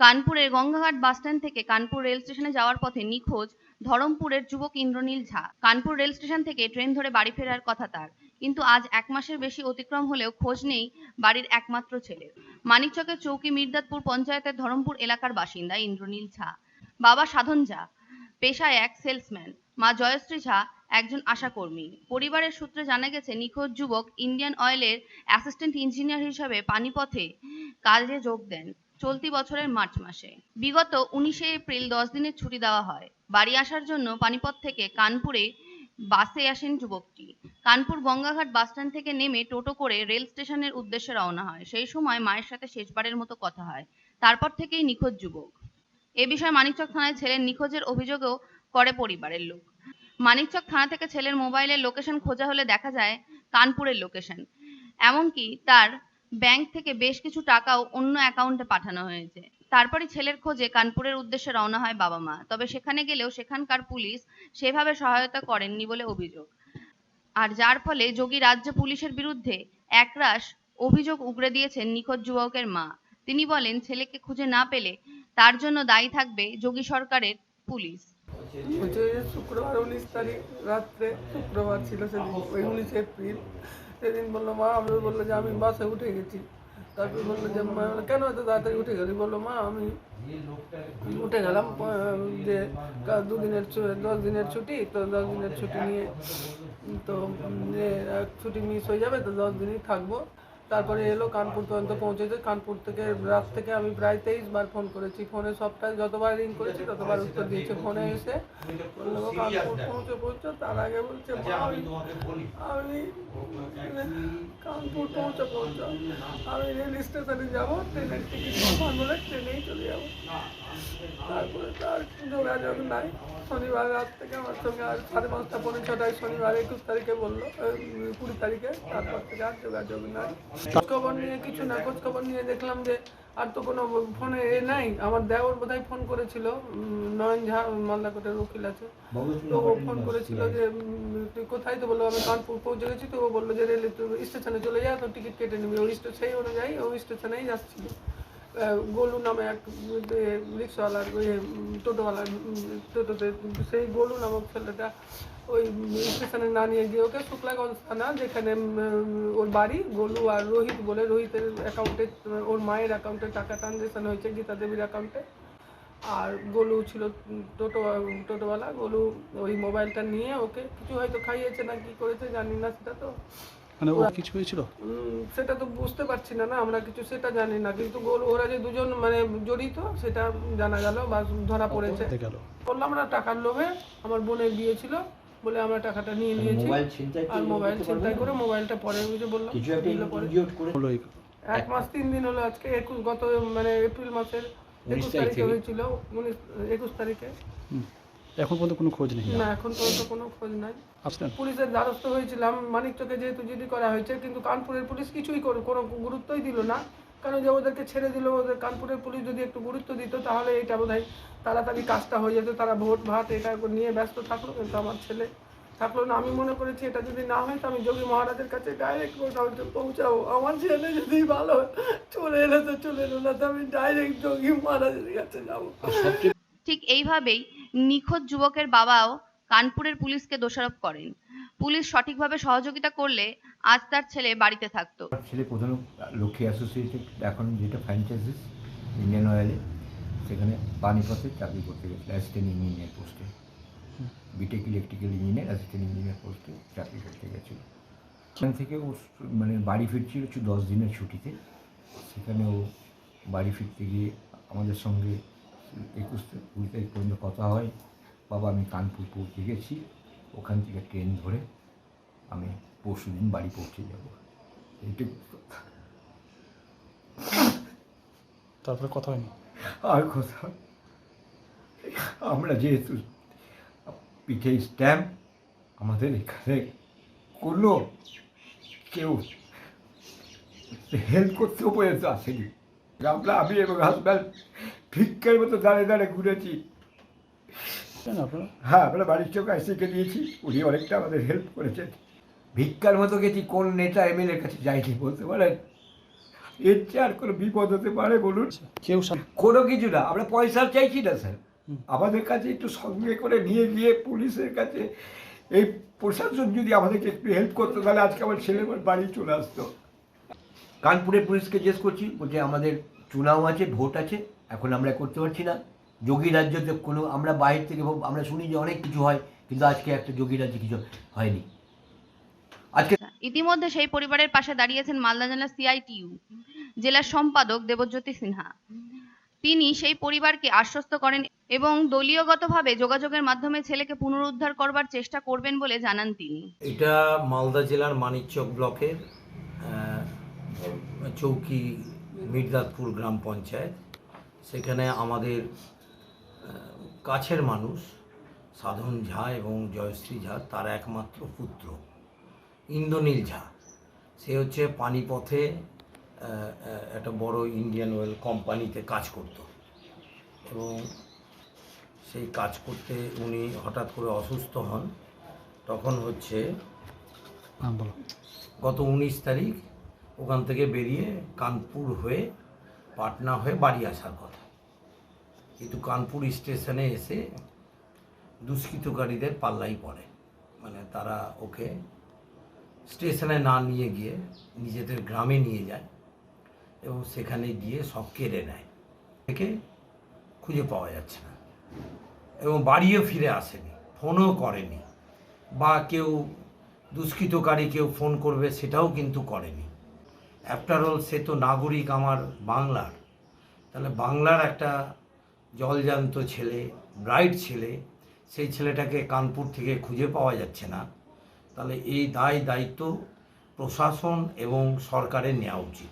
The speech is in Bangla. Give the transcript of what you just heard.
কানপুরের গঙ্গাঘাট বাসস্ট্যান্ড থেকে কানপুর রেল স্টেশনে যাওয়ার পথে নিখোঁজ ধরমপুরের যুবক ইন্দ্রনীল ঝা। কানপুর রেল স্টেশন থেকে ট্রেন ধরে বাড়ি ফেরার কথা তার। কিন্তু আজ এক মাসের বেশি অতিক্রম হলেও খোঁজ নেই বাড়ির একমাত্র ছেলের। মানিকচকের চৌকি মির্দাতপুর পঞ্চায়েতের ধরমপুর এলাকার বাসিন্দা ইন্দ্রনীল ঝা। বাবা সাধন ঝা, পেশায় এক সেলসম্যান। মা জয়শ্রী ঝা একজন আশাকর্মী। পরিবারের সূত্রে জানা গেছে, নিখোঁজ যুবক ইন্ডিয়ান অয়েলের অ্যাসিস্ট্যান্ট ইঞ্জিনিয়ার হিসেবে পানিপথে কাজে যোগ দেন। চলতি বছরের মার্চ মাসে। বিগত উনিশে এপ্রিল দশ দিনের ছুটি দেওয়া হয়। বাড়ি আসার জন্য পানিপথ থেকে কানপুরে বাসে আসেন যুবকটি। কানপুর গঙ্গাঘাট বাসস্ট্যান্ড থেকে নেমে টোটো করে রেল স্টেশনের উদ্দেশ্যে রওনা হয়। সেই সময় মায়ের সাথে শেষবারের মতো কথা হয়। তারপর থেকেই নিখোঁজ যুবক। এ বিষয়ে মানিকচক থানায় ছেলের নিখোঁজের অভিযোগও করে পরিবারের লোক। মানিকচক থানা থেকে ছেলের মোবাইলের লোকেশন খোঁজা হলে দেখা যায় কানপুরের লোকেশন। এমনকি তার ব্যাংক থেকে বেশ কিছু টাকাও অন্য অ্যাকাউন্টে পাঠানো হয়েছে। তারপরে ছেলের খোঁজে কানপুরের উদ্দেশ্যে রওনা হয় বাবা মা। তবে সেখানে গেলেও সেখানকার পুলিশ সেভাবে সহায়তা করেননি বলে অভিযোগ। আর যার ফলে যোগী রাজ্য পুলিশের বিরুদ্ধে একরাশ অভিযোগ উগরে দিয়েছেন নিখোঁজ যুবকের মা। তিনি বলেন, ছেলেকে খুঁজে না পেলে তার জন্য দায়ী থাকবে যোগী সরকারের পুলিশ। শুক্রবার উনিশ তারিখ রাত্রে শুক্রবার ছিল সেদিন উনিশে এপ্রিল। সেদিন বলল, মা, আমি বলল যে আমি বাসে উঠে গেছি। তারপর বলল যে কেন এত তাড়াতাড়ি উঠে গেলি? বলল, মা, আমি উঠে গেলাম যে দুদিনের দশ দিনের ছুটি, তো দশ দিনের ছুটি নিয়ে, তো ছুটি মিস হয়ে যাবে, তো দশ দিনই থাকব। তারপরে এলো কানপুর পর্যন্ত পৌঁছেছে। কানপুর থেকে রাত থেকে আমি প্রায় তেইশ বার ফোন করেছি। ফোনে সবটা যতবার রিং করেছি ততবার উত্তর দিয়েছে। ফোনে এসে বলল কানপুর পৌঁছে পৌঁছে। তার আগে বলছে আমি আমি কানপুর পৌঁছে পৌঁছে। আমি রেল স্টেশনে যাব ট্রেনের টিকিট কনফার্ম হলে ট্রেনেই চলে যাব। তারপরে তার যোগাযোগ নাই। শনিবার রাত থেকে আমার সঙ্গে আর সাড়ে পাঁচটা পৌনে ছটায় শনিবার একুশ তারিখে বলল কুড়ি তারিখে। তারপর থেকে আর যোগাযোগ নাই। খোঁজখবর নিয়ে কিছু না খোঁজখবর নিয়ে দেখলাম যে আর তো কোনো ফোনে এ নাই। আমার দেওর বোধহয় ফোন করেছিল নয়ন ঝা মালদা কোর্টের উকিল আছে। তো ও ফোন করেছিল যে তুই কোথায়? তো বলল আমি কানপুর পৌঁছে গেছি। তো ও বলল যে রেল স্টেশনে চলে যা তো টিকিট কেটে নিবি। ওই স্টে- সেই অনুযায়ী ওই স্টেশনেই যাচ্ছিল। গোলু নামে এক রিক্সাওয়ালার ওই টোটোওয়ালার, টোটোতে, সেই গোলু নামক ছেলেটা ওই স্টেশনে না নিয়ে গিয়ে ওকে শুক্লাগঞ্জ থানা যেখানে ওর বাড়ি, গোলু আর রোহিত বলে রোহিতের অ্যাকাউন্টে, ওর মায়ের অ্যাকাউন্টে টাকা ট্রানজেকশন হয়েছে গীতা দেবীর অ্যাকাউন্টে। আর গোলু ছিল টোটো, টোটোওয়ালা, গোলু ওই মোবাইলটা নিয়ে ওকে কিছু হয়তো খাইয়েছে না কি করেছে জানি না সেটা তো। মানে ও কিছু হয়েছিল? সেটা তো বুঝতে পারছি না না আমরা কিছু সেটা জানি না কিন্তু ওরা যে দুজন মানে জড়িত সেটা জানা গেল বা ধরা পড়েছে। গেল। বললাম না টাকার লোভে আমার বোনের বিয়ে ছিল বলে আমরা টাকাটা নিয়ে নিয়েছি। আর মোবাইল ছিনতাই করে মোবাইলটা পরে যে বললাম এক মাস তিন দিন হলো আজকে একুশ গত মানে এপ্রিল মাসের একুশ তারিখে। হয়েছিল উনিশ একুশ তারিখে। হুম। এখন পর্যন্ত কোনো খোঁজ নেই। না এখন পর্যন্ত কোনো খোঁজ নাই। আসলেন পুলিশের দ্বারস্থ হয়েছিলাম মানিকচকে যেহেতু জিডি করা হয়েছে কিন্তু কানপুরের পুলিশ কিছুই করে কোনো গুরুত্বই দিল না। কারণ যে ওদেরকে ছেড়ে দিল ওদের কানপুরের পুলিশ যদি একটু গুরুত্ব দিত তাহলে এটা বোধ হয় তাড়াতাড়ি কাজটা হয়ে যেত। তারা ভোট ভাত এটা নিয়ে ব্যস্ত থাকল কিন্তু আমার ছেলে থাকল না। আমি মনে করেছি এটা যদি না হয় তো আমি যোগী মহারাজের কাছে ডাইরেক্ট পৌঁছাবো। আমার ছেলে যদি ভালো চলে এলো তো চলে এলো না তো আমি ডাইরেক্ট যোগী মহারাজের কাছে যাব। ঠিক এইভাবেই নিখোঁজ যুবকের বাবাও কানপুরের পুলিশকে দোষারোপ করেন। পুলিশ সঠিকভাবে সহযোগিতা করলে আজ তার ছেলে বাড়িতে থাকতো। ছেলে প্রথমে লক্ষ্মী অ্যাসোসিয়েটেড এখন যেটা ফ্র্যাঞ্চাইজিস ইন্ডিয়ান অয়েলে সেখানে পানিপথে চাকরি করতে গেছিল অ্যাসিস্ট্যান্ট ইঞ্জিনিয়ার পোস্টে BTech electrical engineer assistant engineer পোস্টে চাকরি করতে গেছিল। সেখান থেকে ও মানে বাড়ি ফিরছিল দশ দিনের ছুটিতে। সেখানে ও বাড়ি ফিরতে গিয়ে আমাদের সঙ্গে একুশ কুড়ি তারিখ পর্যন্ত কথা হয়। বাবা আমি কানপুর পৌঁছে গেছি। ওখান থেকে ট্রেন ধরে আমি পরশু দিন বাড়ি পৌঁছে যাব। এইটুকু। তারপরে কথা হয়নি? আর কথা আমরা যেহেতু পিঠে স্ট্যাম্প আমাদের এখানে কোনো কেউ হেল্প করতেও পর্যন্ত আসেনি। আমরা আমি এবং হাজব্যান্ড ভিক্ষের মতো দাঁড়িয়ে দাঁড়িয়ে ঘুরেছি। হ্যাঁ আমরা বাড়ির চোখ আইসিকে দিয়েছি উনি অনেকটা আমাদের হেল্প করেছেন। ভিক্ষার মতো গেছি কোন নেতা এমএলএর কাছে যাইনি বলতে পারেন? এর চেয়ে আর কোনো বিপদ হতে পারে বলুন? কেউ কোনো কিছু না আমরা পয়সা চাইছি না স্যার। আমাদের কাছে একটু সঙ্গে করে নিয়ে গিয়ে পুলিশের কাছে এই প্রশাসন যদি আমাদেরকে একটু হেল্প করতো তাহলে আজকে আমার ছেলে আমার বাড়ি চলে আসতো। কানপুরের পুলিশকে জিজ্ঞেস করছি বলছে আমাদের চুনাও আছে ভোট আছে এখন আমরা করতে পারছি না। যোগী রাজ্যতে কোনো আমরা বাইরে থেকে আমরা শুনি যে অনেক কিছু হয় কিন্তু আজকে একটা যোগী রাজ্যে কিছু হয়নি। আজকে ইতিমধ্যে সেই পরিবারের পাশে দাঁড়িয়েছেন মালদা জেলার সিআইটিইউ জেলার সম্পাদক দেবজ্যোতি সিনহা। তিনি সেই পরিবারকে আশ্বস্ত করেন এবং দলীয়গতভাবে যোগাযোগের মাধ্যমে ছেলেকে পুনরুদ্ধার করবার চেষ্টা করবেন বলে জানান তিনি। এটা মালদা জেলার মানিকচক ব্লকের আহ, চৌকি মির্জাদপুর গ্রাম পঞ্চায়েত। সেখানে আমাদের কাছের মানুষ সাধন ঝা এবং জয়শ্রী ঝা তার একমাত্র পুত্র ইন্দ্রনীল ঝা। সে হচ্ছে পানিপথে একটা বড় ইন্ডিয়ান অয়েল কোম্পানিতে কাজ করত। এবং সেই কাজ করতে উনি হঠাৎ করে অসুস্থ হন। তখন হচ্ছে হ্যাঁ গত উনিশ তারিখ ওখান থেকে বেরিয়ে কানপুর হয়ে পাটনা হয়ে বাড়ি আসার কথা। কিন্তু কানপুর স্টেশনে এসে দুষ্কৃতকারীদের পাল্লাই পড়ে। মানে তারা ওকে স্টেশনে না নিয়ে গিয়ে নিজেদের গ্রামে নিয়ে যায় এবং সেখানে গিয়ে সব কেড়ে নেয়। থেকে খুঁজে পাওয়া যাচ্ছে না এবং বাড়িও ফিরে আসেনি, ফোনও করেনি বা কেউ দুষ্কৃতকারী কেউ ফোন করবে সেটাও কিন্তু করেনি। আফটার অল সে তো নাগরিক আমার বাংলার। তাহলে বাংলার একটা জলজান্ত ছেলে ব্রাইট ছেলে, সেই ছেলেটাকে কানপুর থেকে খুঁজে পাওয়া যাচ্ছে না। তাহলে এই দায় দায়িত্ব প্রশাসন এবং সরকারের নেওয়া উচিত।